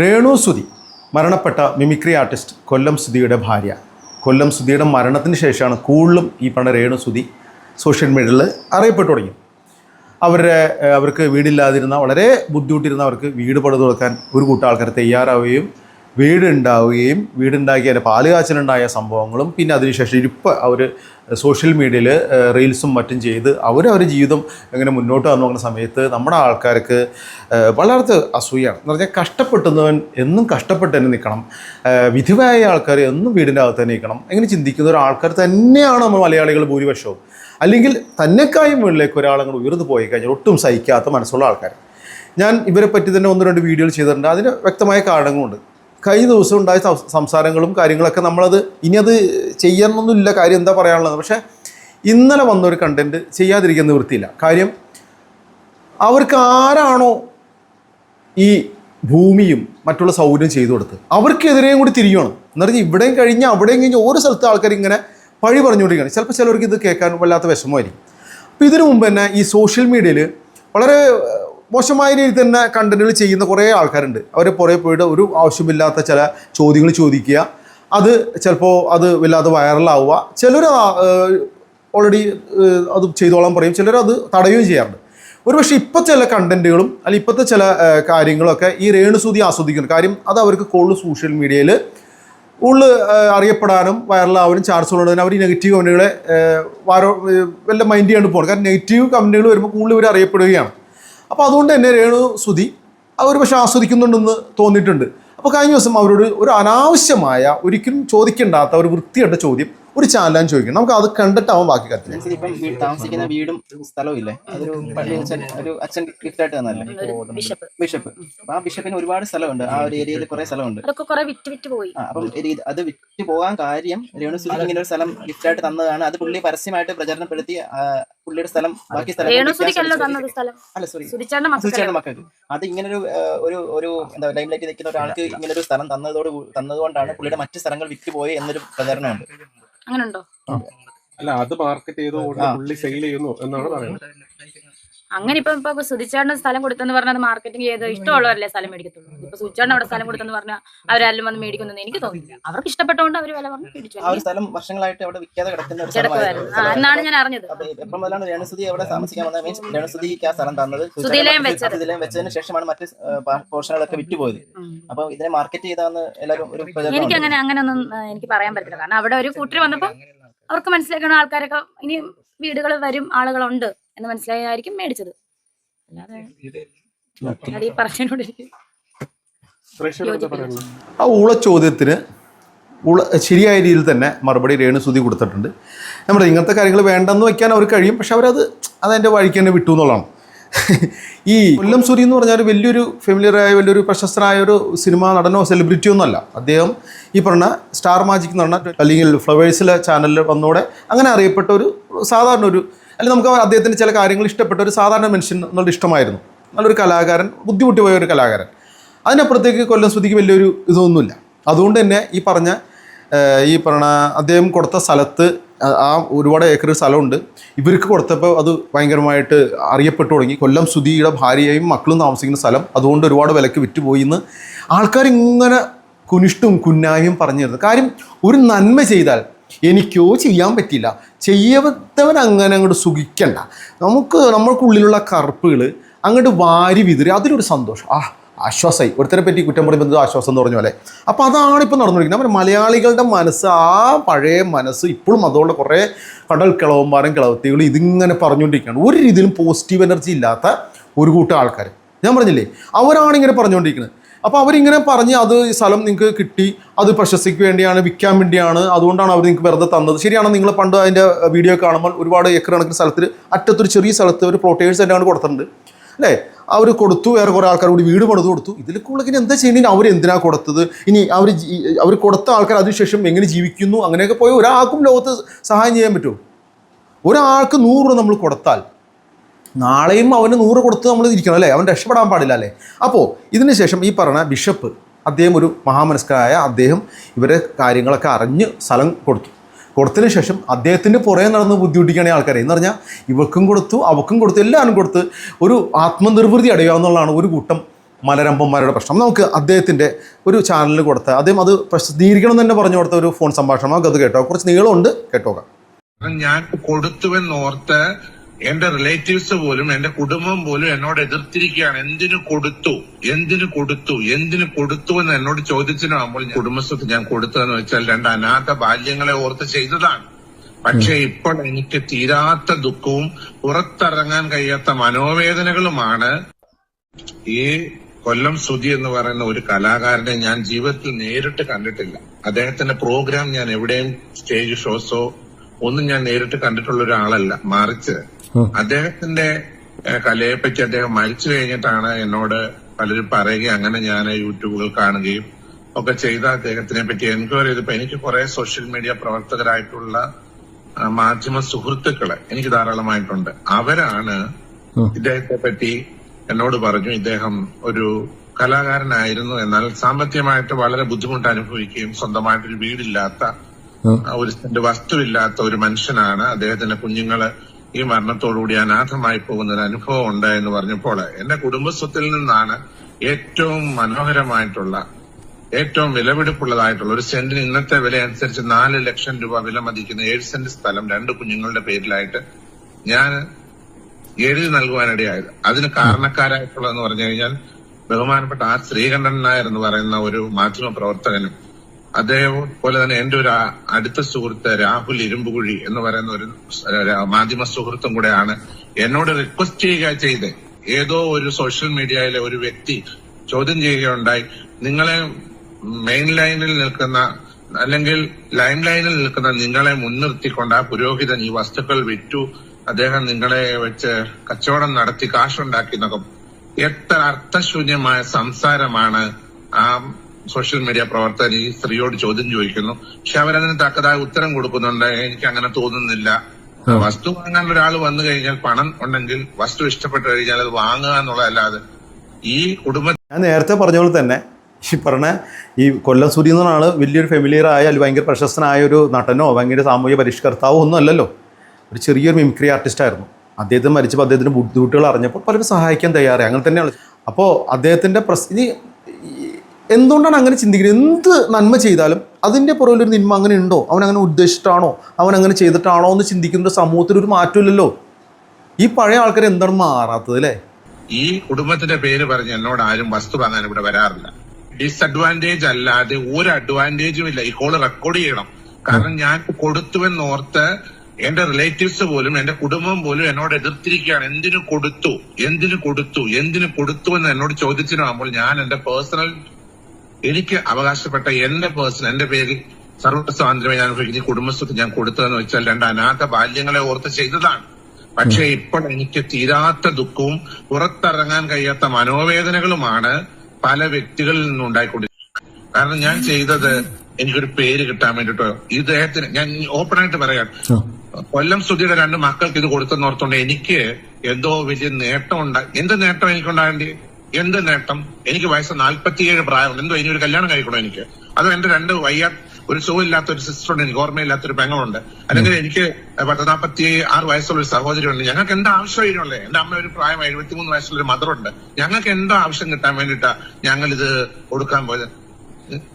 രേണു സുധി മരണപ്പെട്ട mimicry artist കൊല്ലം സുധിയുടെ ഭാര്യ. കൊല്ലം സുധിയുടെ മരണത്തിന് ശേഷമാണ് കൂടുതലും ഈ പറഞ്ഞ രേണു സുധി സോഷ്യൽ മീഡിയയിൽ അറിയപ്പെട്ടു തുടങ്ങി അവരുടെ അവർക്ക് വീടില്ലാതിരുന്ന വളരെ ബുദ്ധിമുട്ടിരുന്ന അവർക്ക് വീട് പണിത് കൊടുക്കാൻ ഒരു കൂട്ടം ആൾക്കാർ തയ്യാറാവുകയും വീടുണ്ടാവുകയും വീടുണ്ടാക്കി അതിന്റെ പാൽ കാച്ചലുണ്ടായ സംഭവങ്ങളും പിന്നെ അതിനുശേഷം ഇരിപ്പ് അവർ സോഷ്യൽ മീഡിയയിൽ റീൽസും മറ്റും ചെയ്ത് അവരവർ ജീവിതം എങ്ങനെ മുന്നോട്ട് വന്നു പോകുന്ന സമയത്ത് നമ്മുടെ ആൾക്കാർക്ക് വളർത്ത് അസൂയാണ്. എന്ന് പറഞ്ഞാൽ കഷ്ടപ്പെട്ടുന്നവൻ എന്നും കഷ്ടപ്പെട്ട് തന്നെ നിൽക്കണം. വിധിവായ ആൾക്കാർ എന്നും വീടിന്റെ അകത്ത് തന്നെ നിൽക്കണം. എങ്ങനെ ചിന്തിക്കുന്ന ഒരു ആൾക്കാർ തന്നെയാണ് നമ്മൾ മലയാളികൾ ഭൂരിപക്ഷവും. അല്ലെങ്കിൽ തന്നെക്കായും മുകളിലേക്ക് ഒരാളങ്ങോട്ട് ഉയർന്നു പോയി കഴിഞ്ഞാൽ ഒട്ടും സഹിക്കാത്ത മനസ്സുള്ള ആൾക്കാർ. ഞാൻ ഇവരെ പറ്റി തന്നെ ഒന്ന് രണ്ട് വീഡിയോകൾ ചെയ്തിട്ടുണ്ട്. അതിന് വ്യക്തമായ കാരണങ്ങളുണ്ട്. കഴിഞ്ഞ ദിവസം ഉണ്ടായ സംസാരങ്ങളും കാര്യങ്ങളൊക്കെ നമ്മളത് ഇനി അത് ചെയ്യണമെന്നില്ല കാര്യം എന്താ പറയാനുള്ളത്? പക്ഷേ ഇന്നലെ വന്നൊരു കണ്ടന്റ് ചെയ്യാതിരിക്കുന്ന നിവൃത്തിയില്ല. കാര്യം അവർക്ക് ആരാണോ ഈ ഭൂമിയും മറ്റുള്ള സൗകര്യം ചെയ്തു കൊടുത്ത് അവർക്കെതിരെയും കൂടി തിരിയണം എന്ന് പറഞ്ഞാൽ ഇവിടെയും കഴിഞ്ഞ് അവിടെയും കഴിഞ്ഞ് ഓരോ സ്ഥലത്ത് ആൾക്കാർ ഇങ്ങനെ പഴി പറഞ്ഞുകൊണ്ടിരിക്കുകയാണ്. ചിലപ്പോൾ ചിലവർക്ക് ഇത് കേൾക്കാൻ വല്ലാത്ത വിഷമമായിരിക്കും. അപ്പോൾ ഇതിനു മുമ്പ് തന്നെ ഈ സോഷ്യൽ മീഡിയയിൽ വളരെ മോശമായ രീതിയിൽ തന്നെ കണ്ടന്റുകൾ ചെയ്യുന്ന കുറേ ആൾക്കാരുണ്ട്. അവരെ പുറകെ പോയിട്ട് ഒരു ആവശ്യമില്ലാത്ത ചില ചോദ്യങ്ങൾ ചോദിക്കുക. അത് ചിലപ്പോൾ അത് വല്ലാതെ വൈറലാവുക ചിലർ ഓൾറെഡി അത് ചെയ്തോളാൻ പറയും. ചിലർ അത് തടയുകയും ചെയ്യാറുണ്ട്. ഒരു പക്ഷേ ഇപ്പോൾ ചില കണ്ടന്റുകളും അല്ലെങ്കിൽ ഇപ്പോഴത്തെ ചില കാര്യങ്ങളൊക്കെ ഈ രേണുസൂതി ആസ്വദിക്കുന്നു. കാര്യം അത് അവർക്ക് കൂടുതൽ സോഷ്യൽ മീഡിയയിൽ ഉള്ളു അറിയപ്പെടാനും വൈറലാവാനും ചാൻസ് ഉള്ളതിന് അവർ നെഗറ്റീവ് കമന്റുകളെ വാരോ വല്ല മൈൻഡ് ചെയ്യാണ്ട് പോകണം. കാരണം നെഗറ്റീവ് കമന്റുകൾ വരുമ്പോൾ കൂടുതൽ ഇവർ അറിയപ്പെടുകയാണ്. അപ്പോൾ അതുകൊണ്ട് തന്നെ രേണു സുധി അവർ പക്ഷേ ആസ്വദിക്കുന്നുണ്ടെന്ന് തോന്നിയിട്ടുണ്ട്. അപ്പോൾ കഴിഞ്ഞ ദിവസം അവരോട് ഒരു അനാവശ്യമായ ഒരിക്കലും ചോദിക്കേണ്ടാത്ത ഒരു വൃത്തിയുടെ ചോദ്യം ഒരു ചാനലാൻ ചോദിക്കണം. നമുക്ക് അത് കണ്ടിട്ടാവും ബാക്കി അനുസരിച്ച് ഇപ്പം വീട് താമസിക്കുന്ന വീടും സ്ഥലവും ഇല്ലേ? അതൊരു പള്ളി ഒരു അച്ഛൻ ഗിഫ്റ്റ് ആയിട്ട് തന്നല്ലേ ബിഷപ്പ് ബിഷപ്പ് ആ ബിഷപ്പിന് ഒരുപാട് സ്ഥലമുണ്ട്. ആ ഒരു ഏരിയയിൽ കുറെ സ്ഥലമുണ്ട്. അതൊക്കെ കുറെ വിറ്റ് വിറ്റ് പോയി. ആ, അപ്പം അത് വിറ്റ് പോകാൻ കാര്യം രേണുസുതി ഇങ്ങനെ ഒരു സ്ഥലം ഗിഫ്റ്റ് ആയിട്ട് തന്നതാണ്. അത് പുള്ളി പരസ്യമായിട്ട് പ്രചരണപ്പെടുത്തി പുള്ളിയുടെ സ്ഥലം ബാക്കി സ്ഥലം അല്ല സോറി മക്കൾ മക്കൾക്ക്. അത് ഇങ്ങനെ ഒരു ഒരു ഒരു എന്താ ലൈം ലൈറ്റ് നിൽക്കുന്ന ഒരാൾക്ക് ഇങ്ങനെ ഒരു സ്ഥലം തന്നതോട് തന്നതുകൊണ്ടാണ് പുള്ളിയുടെ മറ്റു സ്ഥലങ്ങൾ വിറ്റ് പോയി എന്നൊരു പ്രചരണമുണ്ട്. അങ്ങനെ ഉണ്ടോ അല്ല അത് മാർക്കറ്റ് ചെയ്തോ പുള്ളി സെയിൽ ചെയ്യുന്നു എന്നാണ് പറയുന്നത്. അങ്ങനെ ഇപ്പൊ ഇപ്പൊ സുതിച്ചാണ്ട് സ്ഥലം കൊടുത്തെന്ന് പറഞ്ഞാൽ മാർക്കറ്റിംഗ് ചെയ്ത് ഇഷ്ടമുള്ളവരല്ലേ സ്ഥലം മേടിക്കത്തുള്ളൂ. ഇപ്പൊ സുധിച്ചേട്ടൻ അവിടെ സ്ഥലം കൊടുത്തെന്ന് പറഞ്ഞാൽ അവരെല്ലാം വന്ന് മേടിക്കുന്നു എനിക്ക് തോന്നുന്നില്ല. അവർക്ക് ഇഷ്ടപ്പെട്ടോണ്ട് അവർ വില പറഞ്ഞു മേടിച്ചു. സ്ഥലം വർഷങ്ങളായിട്ട് അവിടെ വിൽക്കാതെ കിടക്കുന്ന എന്നാണ് ഞാൻ അറിഞ്ഞത്. എപ്പം മുതലാണ് രേണുസുതി അവിടെ താമസിക്കാൻ വന്നത്? മീൻസ് രേണുസുതിക്ക് ആ സ്ഥലം തന്നത്. സുധിലയം വെച്ചത്. വെച്ചതിന് ശേഷമാണ് മറ്റ് പോർഷനുകളൊക്കെ വിറ്റുപോയത്. അപ്പൊ ഇതിനെ മാർക്കറ്റ് ചെയ്താന്ന് എല്ലാവരും ഒരു എനിക്ക് അങ്ങനെ അങ്ങനെ ഒന്നും എനിക്ക് പറയാൻ പറ്റില്ല കാരണം അവിടെ ഒരു കൂട്ടർ വന്നപ്പോ അവർക്ക് മനസ്സിലാക്കണം ആൾക്കാരൊക്കെ ഇനി വീടുകൾ വരും ആളുകളുണ്ട്. എന്ന് മനസ്സിലായായിരിക്കും മേടിച്ചത്. അല്ലാതെ പറഞ്ഞതിനോട് ആ ഊള ചോദ്യത്തിന് ഉള ശരിയായ രീതിയിൽ തന്നെ മറുപടി രേണു രേണുസുതി കൊടുത്തിട്ടുണ്ട്. നമ്മുടെ ഇങ്ങനത്തെ കാര്യങ്ങൾ വേണ്ടെന്ന് വെക്കാൻ അവർ കഴിയും. പക്ഷെ അവരത് അതെന്റെ വഴിക്ക് തന്നെ വിട്ടു എന്നുള്ളതാണ്. ഈ കൊല്ലം സുരി എന്ന് പറഞ്ഞാൽ വലിയൊരു ഫെമിലിയറായ വലിയൊരു പ്രശസ്തനായ ഒരു സിനിമാ നടനോ സെലിബ്രിറ്റിയോ ഒന്നുമല്ല അദ്ദേഹം ഈ പറഞ്ഞ സ്റ്റാർ മാജിക് എന്ന് പറഞ്ഞ അല്ലെങ്കിൽ ഫ്ലവേഴ്സിലെ ചാനലിൽ വന്നോടെ അങ്ങനെ അറിയപ്പെട്ട ഒരു സാധാരണ ഒരു അല്ലെങ്കിൽ നമുക്ക് അദ്ദേഹത്തിന്റെ ചില കാര്യങ്ങൾ ഇഷ്ടപ്പെട്ട ഒരു സാധാരണ മനുഷ്യൻ എന്നുള്ള ഇഷ്ടമായിരുന്നു. നല്ലൊരു കലാകാരൻ ബുദ്ധിമുട്ടി പോയ ഒരു കലാകാരൻ. അതിനപ്പുറത്തേക്ക് കൊല്ലം സ്മൃതിക്ക് വലിയൊരു ഇതൊന്നുമില്ല. അതുകൊണ്ട് തന്നെ ഈ പറഞ്ഞ ഈ പറഞ്ഞ അദ്ദേഹം കൊടുത്ത സ്ഥലത്ത് ആ- ഒരുപാട് ഏക്കർ സ്ഥലമുണ്ട്. ഇവർക്ക് കൊടുത്തപ്പോൾ അത് ഭയങ്കരമായിട്ട് അറിയപ്പെട്ടു തുടങ്ങി. കൊല്ലം സുധിയുടെ ഭാര്യയും മക്കളും താമസിക്കുന്ന സ്ഥലം. അതുകൊണ്ട് ഒരുപാട് വിലക്ക് വിറ്റുപോയി എന്ന് ആൾക്കാർ ഇങ്ങനെ കുനിഷ്ടും കുന്നായും പറഞ്ഞിരുന്നു. കാര്യം ഒരു നന്മ ചെയ്താൽ എനിക്കോ ചെയ്യാൻ പറ്റില്ല. ചെയ്യാത്തവൻ അങ്ങനെ അങ്ങോട്ട് സുഖിക്കണ്ട. നമുക്ക് നമ്മൾക്കുള്ളിലുള്ള കറുപ്പുകൾ അങ്ങോട്ട് വാരി വിതിരി അതിലൊരു സന്തോഷം. ആ ആശ്വാസമായി ഒരുത്തരെ പറ്റി കുറ്റം പറയുമ്പോൾ ആശ്വാസം എന്ന് പറഞ്ഞ പോലെ അപ്പോൾ അതാണ് ഇപ്പോൾ നടന്നുകൊണ്ടിരിക്കുന്നത്. നമ്മുടെ മലയാളികളുടെ മനസ്സ് ആ പഴയ മനസ്സ് ഇപ്പോഴും അതുകൊണ്ട് കുറേ കടൽ കിളവന്മാരും കിളവത്തികളും ഇതിങ്ങനെ പറഞ്ഞുകൊണ്ടിരിക്കുകയാണ്. ഒരു രീതിയിലും പോസിറ്റീവ് എനർജി ഇല്ലാത്ത ഒരു കൂട്ടം ആൾക്കാർ ഞാൻ പറഞ്ഞില്ലേ? അവരാണ് ഇങ്ങനെ പറഞ്ഞുകൊണ്ടിരിക്കുന്നത്. അപ്പോൾ അവരിങ്ങനെ പറഞ്ഞ് അത് ഈ സ്ഥലം നിങ്ങൾക്ക് കിട്ടി അത് പ്രശസ്തിക്ക് വേണ്ടിയാണ് വിൽക്കാൻ വേണ്ടിയാണ് അതുകൊണ്ടാണ് അവർ നിങ്ങൾക്ക് വെറുതെ തന്നത്. ശരിയാണ് നിങ്ങൾ പണ്ട് അതിന്റെ വീഡിയോ കാണുമ്പോൾ ഒരുപാട് ഏക്കർ കണക്കിന് സ്ഥലത്തിൽ അറ്റത്തൊരു ചെറിയ സ്ഥലത്ത് ഒരു പ്രോട്ടേഴ്സ് ആയിട്ടാണ് കൊടുത്തിട്ടുണ്ട്. അല്ലേ? അവർ കൊടുത്തു വേറെ കുറേ ആൾക്കാർ കൂടി വീട് പണിത് കൊടുത്തു. ഇതിൽ കൂടുതൽ എന്താ ചെയ്യുന്നതിന് അവർ എന്തിനാ കൊടുത്തത്? ഇനി അവർ അവർ കൊടുത്ത ആൾക്കാർ അതിനുശേഷം എങ്ങനെ ജീവിക്കുന്നു? അങ്ങനെയൊക്കെ പോയി ഒരാൾക്കും ലോകത്ത് സഹായം ചെയ്യാൻ പറ്റുമോ? ഒരാൾക്ക് നൂറ് രൂപ നമ്മൾ കൊടുത്താൽ നാളെയും അവന് നൂറ് കൊടുത്ത് നമ്മൾ ഇരിക്കണം അല്ലേ? അവൻ രക്ഷപ്പെടാൻ പാടില്ല അല്ലേ? അപ്പോൾ ഇതിന് ശേഷം ഈ പറഞ്ഞ ബിഷപ്പ് അദ്ദേഹം ഒരു മഹാമനസ്കരായ അദ്ദേഹം ഇവരെ കാര്യങ്ങളൊക്കെ അറിഞ്ഞ് സ്ഥലം കൊടുത്തു. കൊടുത്തതിന് ശേഷം അദ്ദേഹത്തിന്റെ പുറകെ നടന്ന് ബുദ്ധിമുട്ടിക്കുകയാണ് ആൾക്കാരെ. എന്ന് പറഞ്ഞാൽ ഇവർക്കും കൊടുത്തു അവക്കും കൊടുത്തു എല്ലാവരും കൊടുത്ത് ഒരു ആത്മനിർവൃതി അടയുക എന്നുള്ളതാണ് ഒരു കൂട്ടം മലരമ്പന്മാരുടെ പ്രശ്നം. നമുക്ക് അദ്ദേഹത്തിന്റെ ഒരു ചാനലിൽ കൊടുത്ത അദ്ദേഹം അത് പ്രസിദ്ധീകരിക്കണം തന്നെ പറഞ്ഞു കൊടുത്ത ഒരു ഫോൺ സംഭാഷണം. നമുക്ക് അത് കേട്ടോ. കുറച്ച് നീളമുണ്ട്. കേട്ടോക്കാം. ഞാൻ കൊടുത്തുവെന്നോർത്ത് എന്റെ റിലേറ്റീവ്സ് പോലും എന്റെ കുടുംബം പോലും എന്നോട് എതിർത്തിരിക്കുകയാണ്. എന്തിനു കൊടുത്തു? എന്തിനു കൊടുത്തു? എന്തിനു കൊടുത്തു എന്ന് എന്നോട് ചോദിച്ചതിനാകുമ്പോൾ കുടുംബസ്വത്ത് ഞാൻ കൊടുത്തതെന്ന് വെച്ചാൽ രണ്ട് അനാഥ ബാല്യങ്ങളെ ഓർത്ത് ചെയ്തതാണ്. പക്ഷേ ഇപ്പോൾ എനിക്ക് തീരാത്ത ദുഃഖവും പുറത്തിറങ്ങാൻ കഴിയാത്ത മനോവേദനകളുമാണ് ഈ കൊല്ലം സുധി എന്ന് പറയുന്ന ഒരു കലാകാരനെ ഞാൻ ജീവിതത്തിൽ നേരിട്ട് കണ്ടിട്ടില്ല. അദ്ദേഹത്തിന്റെ പ്രോഗ്രാം ഞാൻ എവിടെയും സ്റ്റേജ് ഷോസോ ഒന്നും ഞാൻ നേരിട്ട് കണ്ടിട്ടുള്ള ഒരാളല്ല. മറിച്ച് അദ്ദേഹത്തിന്റെ കലയെപ്പറ്റി അദ്ദേഹം മരിച്ചു കഴിഞ്ഞിട്ടാണ് എന്നോട് പലരും പറയുകയും അങ്ങനെ ഞാൻ യൂട്യൂബുകൾ കാണുകയും ഒക്കെ ചെയ്ത അദ്ദേഹത്തിനെ പറ്റി എൻക്വയറി ചെയ്തപ്പോ എനിക്ക് കുറെ സോഷ്യൽ മീഡിയ പ്രവർത്തകരായിട്ടുള്ള മാധ്യമ സുഹൃത്തുക്കൾ എനിക്ക് ധാരാളമായിട്ടുണ്ട്. അവരാണ് ഇദ്ദേഹത്തെ പറ്റി എന്നോട് പറഞ്ഞു ഇദ്ദേഹം ഒരു കലാകാരനായിരുന്നു എന്നാൽ സാമ്പത്തികമായിട്ട് വളരെ ബുദ്ധിമുട്ട് അനുഭവിക്കുകയും സ്വന്തമായിട്ടൊരു വീടില്ലാത്ത ഒരു വസ്തുവില്ലാത്ത ഒരു മനുഷ്യനാണ്. അദ്ദേഹത്തിന്റെ കുഞ്ഞുങ്ങൾ ഈ മരണത്തോടുകൂടി അനാഥമായി പോകുന്ന ഒരു അനുഭവം ഉണ്ട് എന്ന് പറഞ്ഞപ്പോൾ എന്റെ കുടുംബസ്വത്തിൽ നിന്നാണ് ഏറ്റവും മനോഹരമായിട്ടുള്ള ഏറ്റവും വിലപിടിപ്പുള്ളതായിട്ടുള്ള ഒരു സെന്റിന് ഇന്നത്തെ വില അനുസരിച്ച് നാല് ലക്ഷം രൂപ വില മതിക്കുന്ന ഏഴ് സെന്റ് സ്ഥലം രണ്ട് കുഞ്ഞുങ്ങളുടെ പേരിലായിട്ട് ഞാൻ എഴുതി നൽകുവാനിടയായത്. അതിന് കാരണക്കാരായിട്ടുള്ളതെന്ന് പറഞ്ഞു കഴിഞ്ഞാൽ ബഹുമാനപ്പെട്ട ആർ ശ്രീകണ്ഠൻ നായർ എന്ന് പറയുന്ന ഒരു മാധ്യമ പ്രവർത്തകനും അദ്ദേഹം തന്നെ എന്റെ ഒരു അടുത്ത സുഹൃത്ത് രാഹുൽ ഇരുമ്പുകുഴി എന്ന് പറയുന്ന ഒരു മാധ്യമ സുഹൃത്തും കൂടെയാണ് എന്നോട് റിക്വസ്റ്റ് ചെയ്യുക ചെയ്ത്. ഏതോ ഒരു സോഷ്യൽ മീഡിയയിലെ ഒരു വ്യക്തി ചോദ്യം ചെയ്യുകയുണ്ടായി. നിങ്ങളെ മെയിൻ ലൈനിൽ നിൽക്കുന്ന അല്ലെങ്കിൽ ലൈൻ ലൈനിൽ നിൽക്കുന്ന നിങ്ങളെ മുൻനിർത്തിക്കൊണ്ട് ആ പുരോഹിതൻ ഈ വസ്തുക്കൾ വിറ്റു. അദ്ദേഹം നിങ്ങളെ വെച്ച് കച്ചവടം നടത്തി കാശുണ്ടാക്കി എന്നൊക്കെ. എത്ര അർത്ഥശൂന്യമായ സംസാരമാണ് ആ സോഷ്യൽ മീഡിയ പ്രവർത്തകൻ ഈ സ്ത്രീയോട് ചോദ്യം ചോദിക്കുന്നു. പക്ഷെ അവരതിന് തക്കതായ ഉത്തരം കൊടുക്കുന്നുണ്ട്. എനിക്ക് അങ്ങനെ തോന്നുന്നില്ല. വസ്തു വാങ്ങാൻ ഒരാൾ വന്നു കഴിഞ്ഞാൽ പണം ഉണ്ടെങ്കിൽ വസ്തു ഇഷ്ടപ്പെട്ടു കഴിഞ്ഞാൽ അത് വാങ്ങുക എന്നുള്ളതല്ലാതെ ഈ കുടുംബ ഞാൻ നേരത്തെ പറഞ്ഞ പോലെ തന്നെ ഈ പറഞ്ഞ ഈ കൊല്ലം സൂര്യ എന്ന ആൾ വലിയൊരു ഫെമിലിയർ ആയ അല്ലെങ്കിൽ ഭയങ്കര പ്രശസ്തനായ ഒരു നടനോ ഭയങ്കര സാമൂഹ്യ പരിഷ്കർത്താവോ ഒന്നും അല്ലല്ലോ. ഒരു ചെറിയൊരു മിമിക്രി ആർട്ടിസ്റ്റ് ആയിരുന്നു. അദ്ദേഹത്തിന് മരിച്ചപ്പോൾ അദ്ദേഹത്തിന് ബുദ്ധിമുട്ടുകൾ അറിഞ്ഞപ്പോൾ പലരും സഹായിക്കാൻ തയ്യാറായി. അങ്ങനെ തന്നെയാണ്. അപ്പോൾ അദ്ദേഹത്തിന്റെ പ്രസ് ഇനി എന്തുകൊണ്ടാണ് അങ്ങനെ ചിന്തിക്കുന്നത്? എന്ത് നന്മ ചെയ്താലും അതിന്റെ പുറകിലൊരു നിന്മ അങ്ങനെ ഉണ്ടോ? അവൻ അങ്ങനെ ഉദ്ദേശിച്ചിട്ടാണോ? അവൻ അങ്ങനെ ചെയ്തിട്ടാണോ എന്ന് ചിന്തിക്കുന്ന സമൂഹത്തിൽ ഒരു മാറ്റമില്ലല്ലോ. ഈ പഴയ ആൾക്കാർ എന്താണ് മാറാത്തത് അല്ലേ? ഈ കുടുംബത്തിന്റെ പേര് പറഞ്ഞ് എന്നോട് ആരും വസ്തു വാങ്ങാൻ ഇവിടെ വരാറില്ല. ഡിസഡ്വാന്റേജ് അല്ലാതെ ഒരു അഡ്വാന്റേജും ഇല്ല. ഈ കോൾ റെക്കോർഡ് ചെയ്യണം. കാരണം ഞാൻ കൊടുത്തുവെന്നോർത്ത് എന്റെ റിലേറ്റീവ്സ് പോലും എന്റെ കുടുംബം പോലും എന്നോട് എതിർത്തിരിക്കുകയാണ്. എന്തിനു കൊടുത്തു? എന്തിനു കൊടുത്തു? എന്തിനു കൊടുത്തു എന്ന് എന്നോട് ചോദിച്ചിട്ടാകുമ്പോൾ ഞാൻ എന്റെ പേഴ്സണൽ എനിക്ക് അവകാശപ്പെട്ട എന്റെ പേഴ്സൺ എന്റെ പേരിൽ സർവസ്വാതന്ത്ര്യമായി സ്വാതന്ത്ര്യം ഞാൻ ഇനി കുടുംബസ്വത്ത് ഞാൻ കൊടുത്തതെന്ന് വെച്ചാൽ രണ്ട് അനാഥ ബാല്യങ്ങളെ ഓർത്ത് ചെയ്തതാണ്. പക്ഷേ ഇപ്പോൾ എനിക്ക് തീരാത്ത ദുഃഖവും പുറത്തിറങ്ങാൻ കഴിയാത്ത മനോവേദനകളുമാണ് പല വ്യക്തികളിൽ നിന്നും ഉണ്ടായിക്കൊണ്ടിരിക്കുന്നത് കാരണം ഞാൻ ചെയ്തത് എനിക്കൊരു പേര് കിട്ടാൻ വേണ്ടിട്ടോ ഇദ്ദേഹത്തിന് ഞാൻ ഓപ്പൺ ആയിട്ട് പറയാം. കൊല്ലം സ്തുതിയുടെ രണ്ട് മക്കൾക്ക് ഇത് കൊടുത്തെന്ന് ഓർത്തോണ്ട് എനിക്ക് എന്തോ വലിയ നേട്ടം ഉണ്ടായി എന്ത് നേട്ടം എനിക്കുണ്ടാകേണ്ടി? എന്ത് നേട്ടം? എനിക്ക് വയസ്സ് നാല്പത്തിയേഴ് പ്രായം എന്തോ ഇനി ഒരു കല്യാണം കഴിക്കണോ എനിക്ക്? അതോ എന്റെ രണ്ട് വയ്യ ഒരു സുഖമില്ലാത്ത ഒരു സിസ്റ്റർ ഉണ്ട് എനിക്ക് ഓർമ്മയില്ലാത്ത ഒരു പെങ്ങളുണ്ട്. അല്ലെങ്കിൽ എനിക്ക് പത്ത് നാൽപ്പത്തി ആറ് വയസ്സുള്ള ഒരു സഹോദരി ഉണ്ട് ഞങ്ങൾക്ക് എന്താ ആവശ്യം ഇതിനുള്ളത് എന്റെ അമ്മ ഒരു പ്രായം എഴുപത്തിമൂന്ന് വയസ്സുള്ള ഒരു മദറുണ്ട് ഞങ്ങൾക്ക് എന്താ ആവശ്യം കിട്ടാൻ വേണ്ടിട്ടാ ഞങ്ങൾ ഇത് കൊടുക്കാൻ പോയത്.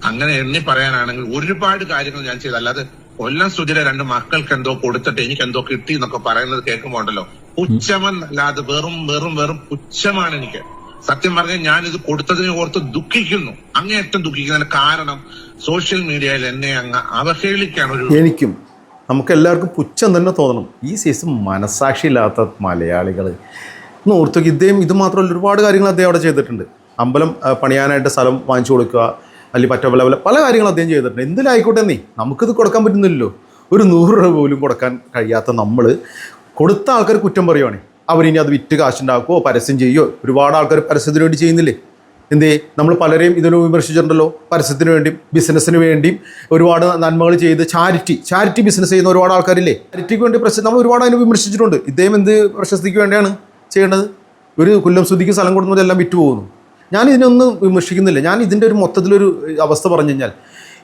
അങ്ങനെ എണ്ണി പറയാനാണെങ്കിൽ ഒരുപാട് കാര്യങ്ങൾ ഞാൻ ചെയ്തു. അല്ലാതെ കൊല്ലം സുജിലെ രണ്ട് മക്കൾക്ക് എന്തോ കൊടുത്തിട്ട് എനിക്ക് എന്തോ കിട്ടി എന്നൊക്കെ പറയുന്നത് കേൾക്കുമ്പോണ്ടല്ലോ പുച്ഛമെന്നല്ലാതെ വെറും വെറും വെറും പുച്ഛമാണ് എനിക്ക്. സത്യം പറഞ്ഞാൽ ഞാൻ ഇത് കൊടുത്തതിനെ ഓർത്ത് ദുഃഖിക്കുന്നു. അങ്ങേയറ്റം ദുഃഖിക്കുന്നതിന് കാരണം സോഷ്യൽ മീഡിയയിൽ എന്നെ അങ്ങ് അവഹേളിക്കാണ് എനിക്കും നമുക്ക് എല്ലാവർക്കും പുച്ഛം തന്നെ തോന്നണം. ഈ സീസൺ മനസാക്ഷിയില്ലാത്ത മലയാളികൾ ഒന്ന് ഓർത്തു ഇദ്ദേഹം ഇത് മാത്രമല്ല ഒരുപാട് കാര്യങ്ങൾ അദ്ദേഹം അവിടെ ചെയ്തിട്ടുണ്ട്. അമ്പലം പണിയാനായിട്ട് സ്ഥലം വാങ്ങിച്ചു കൊടുക്കുക അല്ലെങ്കിൽ പറ്റ പല പല കാര്യങ്ങളും അദ്ദേഹം ചെയ്തിട്ടുണ്ട്. എന്തിലായിക്കോട്ടെ നീ? നമുക്കിത് കൊടുക്കാൻ പറ്റുന്നില്ലല്ലോ. ഒരു നൂറ് രൂപ പോലും കൊടുക്കാൻ കഴിയാത്ത നമ്മൾ കൊടുത്ത ആൾക്കാർ കുറ്റം പറയുവാണ്. അവരിനി അത് വിറ്റ് കാശുണ്ടാക്കുമോ പരസ്യം ചെയ്യുമോ ഒരുപാട് ആൾക്കാർ പരസ്യത്തിന് വേണ്ടി ചെയ്യുന്നില്ലേ? എന്തേ? നമ്മൾ പലരെയും ഇതിന് വിമർശിച്ചിട്ടുണ്ടല്ലോ. പരസ്യത്തിന് വേണ്ടിയും ബിസിനസ്സിന് വേണ്ടിയും ഒരുപാട് നന്മകൾ ചെയ്ത് ചാരിറ്റി ചാരിറ്റി ബിസിനസ് ചെയ്യുന്ന ഒരുപാട് ആൾക്കാരില്ലേ? ചാരിറ്റിക്ക് വേണ്ടി പ്രശ്നം നമ്മൾ ഒരുപാട് അതിനെ വിമർശിച്ചിട്ടുണ്ട്. ഇദ്ദേഹം എന്ത് പ്രശസ്തിക്ക് വേണ്ടിയാണ് ചെയ്യേണ്ടത്? ഒരു കൊല്ലം സ്തുതിക്ക് സ്ഥലം വിറ്റ് പോകുന്നു. ഞാൻ ഇതിനൊന്നും വിമർശിക്കുന്നില്ല. ഞാൻ ഇതിന്റെ ഒരു മൊത്തത്തിലൊരു അവസ്ഥ പറഞ്ഞു കഴിഞ്ഞാൽ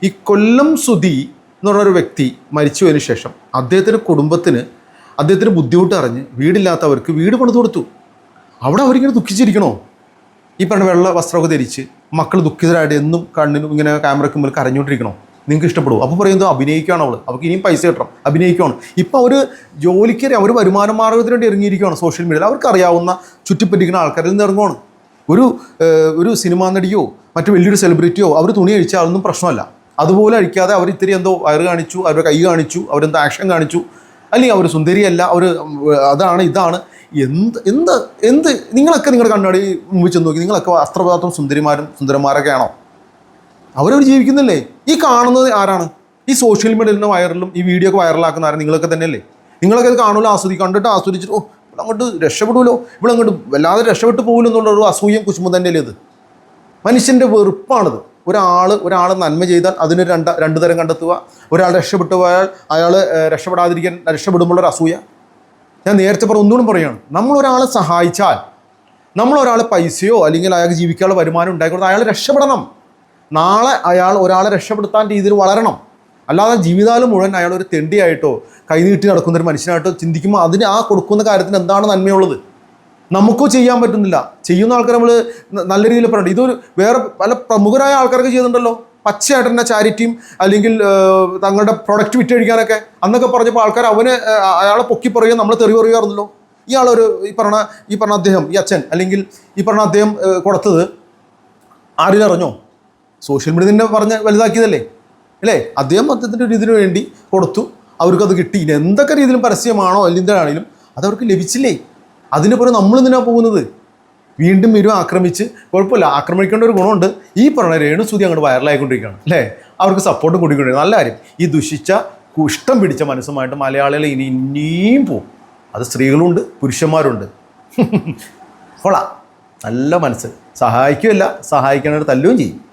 ഈ കൊല്ലം സുധി എന്ന് പറഞ്ഞൊരു വ്യക്തി മരിച്ചതിന് ശേഷം അദ്ദേഹത്തിന്റെ കുടുംബത്തിന് അദ്ദേഹത്തിന് ബുദ്ധിമുട്ട് അറിഞ്ഞ് വീടില്ലാത്തവർക്ക് വീട് പണിത് കൊടുത്തു. അവിടെ അവരിങ്ങനെ ദുഃഖിച്ചിരിക്കണോ? ഈ പറഞ്ഞ വെള്ള വസ്ത്രമൊക്കെ ധരിച്ച് മക്കൾ ദുഃഖിതരായിട്ട് എന്നും കണ്ണിനും ഇങ്ങനെ ക്യാമറയ്ക്ക് മുമ്പിൽ കരഞ്ഞുകൊണ്ടിരിക്കണോ? നിങ്ങൾക്ക് ഇഷ്ടപ്പെടും അപ്പോൾ പറയുന്നത് അഭിനയിക്കുകയാണ് അവൾ അവൾക്ക് ഇനിയും പൈസ കിട്ടണം. അഭിനയിക്കുകയാണ്. ഇപ്പോൾ അവർ ജോലിക്ക് അവർ വരുമാന മാർഗത്തിന് വേണ്ടി ഇറങ്ങിയിരിക്കുകയാണ് സോഷ്യൽ മീഡിയയിൽ. അവർക്ക് അറിയാവുന്ന ചുറ്റിപ്പറ്റിക്കുന്ന ആൾക്കാരിൽ നിന്ന് ഇറങ്ങുകയാണ് ഒരു ഒരു സിനിമാ നടിയോ മറ്റു വലിയൊരു സെലിബ്രിറ്റിയോ അവർ തുണി അഴിച്ചാൽ അതൊന്നും പ്രശ്നമല്ല. അതുപോലെ അഴിക്കാതെ അവർ ഇത്തിരി എന്തോ വയറ് കാണിച്ചു അവരുടെ കൈ കാണിച്ചു അവരെന്തോ ആക്ഷൻ കാണിച്ചു. അല്ലെങ്കിൽ അവർ സുന്ദരിയല്ല അവർ അതാണ് ഇതാണ്. എന്ത് എന്ത് എന്ത് നിങ്ങളൊക്കെ നിങ്ങളുടെ കണ്ണാടി മുമ്പിൽ ചെന്ന് നോക്കി നിങ്ങളൊക്കെ വസ്ത്രപദാർത്ഥം സുന്ദരിമാരും സുന്ദരന്മാരൊക്കെ ആണോ? അവരവർ ജീവിക്കുന്നില്ലേ? ഈ കാണുന്നത് ആരാണ്? ഈ സോഷ്യൽ മീഡിയയിലും വൈറലും ഈ വീഡിയോ ഒക്കെ വൈറലാക്കുന്ന ആരാണ് നിങ്ങളൊക്കെ തന്നെയല്ലേ? നിങ്ങളൊക്കെ ഇത് കാണുമല്ലോ ആസ്വദിക്കും കണ്ടിട്ട് ആസ്വദിച്ചിട്ട് ഓ ഇവിടെ അങ്ങോട്ട് രക്ഷപ്പെടുമല്ലോ ഇവിടെ അങ്ങോട്ട് വല്ലാതെ രക്ഷപ്പെട്ടു പോകില്ലെന്നുള്ളൊരു അസൂയം കുശുമ്പ് തന്നെയല്ലേ ഇത്? മനുഷ്യന്റെ വെറുപ്പാണിത്. ഒരാൾ ഒരാൾ നന്മ ചെയ്താൽ അതിന് രണ്ട് രണ്ട് തരം കണ്ടെത്തുക. ഒരാൾ രക്ഷപ്പെട്ടു പോയാൽ അയാൾ രക്ഷപ്പെടാതിരിക്കാൻ രക്ഷപ്പെടുമ്പോൾ ഒരു അസൂയ. ഞാൻ നേരത്തെ പറഞ്ഞ ഒന്നുകൂടി പറയുകയാണ് നമ്മൾ ഒരാളെ സഹായിച്ചാൽ നമ്മൾ ഒരാളെ പൈസയോ അല്ലെങ്കിൽ അയാൾക്ക് ജീവിക്കാനുള്ള വരുമാനം ഉണ്ടായിക്കൊണ്ട് അയാൾ രക്ഷപ്പെടണം. നാളെ അയാൾ ഒരാളെ രക്ഷപ്പെടുത്താൻ രീതിയിൽ വളരണം. അല്ലാതെ ജീവിതകാലം മുഴുവൻ അയാൾ ഒരു തെണ്ടിയായിട്ടോ കൈനീട്ടി നടക്കുന്ന ഒരു മനുഷ്യനായിട്ടോ ചിന്തിക്കുമ്പോൾ അതിന് ആ കൊടുക്കുന്ന കാര്യത്തിന് എന്താണ് നന്മയുള്ളത്? നമുക്കോ ചെയ്യാൻ പറ്റുന്നില്ല. ചെയ്യുന്ന ആൾക്കാർ നമ്മൾ നല്ല രീതിയിൽ പറയണ്ട ഇതൊരു വേറെ പല പ്രമുഖരായ ആൾക്കാർക്ക് ചെയ്യുന്നുണ്ടല്ലോ. പച്ചയായിട്ട് തന്നെ ചാരിറ്റിയും അല്ലെങ്കിൽ തങ്ങളുടെ പ്രൊഡക്റ്റ് വിറ്റഴിക്കാനൊക്കെ അന്നൊക്കെ പറഞ്ഞപ്പോൾ ആൾക്കാർ അവന് അയാളെ പൊക്കി പറയുകയും നമ്മൾ തെറി പറയുമായിരുന്നല്ലോ ഇയാളൊരു ഈ പറഞ്ഞ ഈ പറഞ്ഞ അദ്ദേഹം ഈ അച്ഛൻ അല്ലെങ്കിൽ ഈ പറഞ്ഞ അദ്ദേഹം കൊടുത്തത് ആരിലറിഞ്ഞോ? സോഷ്യൽ മീഡിയ തന്നെ പറഞ്ഞ് വലുതാക്കിയതല്ലേ? അല്ലേ? അദ്ദേഹം അദ്ദേഹത്തിന്റെ ഒരു ഇതിനു വേണ്ടി കൊടുത്തു. അവർക്കത് കിട്ടി. എന്തൊക്കെ രീതിയിലും പരസ്യമാണോ എന്താണെങ്കിലും അതവർക്ക് ലഭിച്ചില്ലേ? അതിന് പുറം നമ്മളെന്തിനാ പോകുന്നത്? വീണ്ടും വീണ്ടും ആക്രമിച്ച് കുഴപ്പമില്ല. ആക്രമിക്കേണ്ട ഒരു ഗുണമുണ്ട്. ഈ പറഞ്ഞ രേണുസുതി അങ്ങോട്ട് വൈറലായിക്കൊണ്ടിരിക്കുകയാണ് അല്ലേ? അവർക്ക് സപ്പോർട്ട് കൂടിക്കൊണ്ടിരിക്കുകയാണ് നല്ല കാര്യം. ഈ ദുഷിച്ച കുഷ്ടം പിടിച്ച മനസ്സുമായിട്ട് മലയാളികൾ ഇനി ഇനിയും പോവും അത് സ്ത്രീകളുണ്ട് പുരുഷന്മാരുണ്ട്. കൊള്ളാം. നല്ല മനസ്സ്. സഹായിക്കുമല്ല സഹായിക്കാനായിട്ട് തല്ലുകയും ചെയ്യും.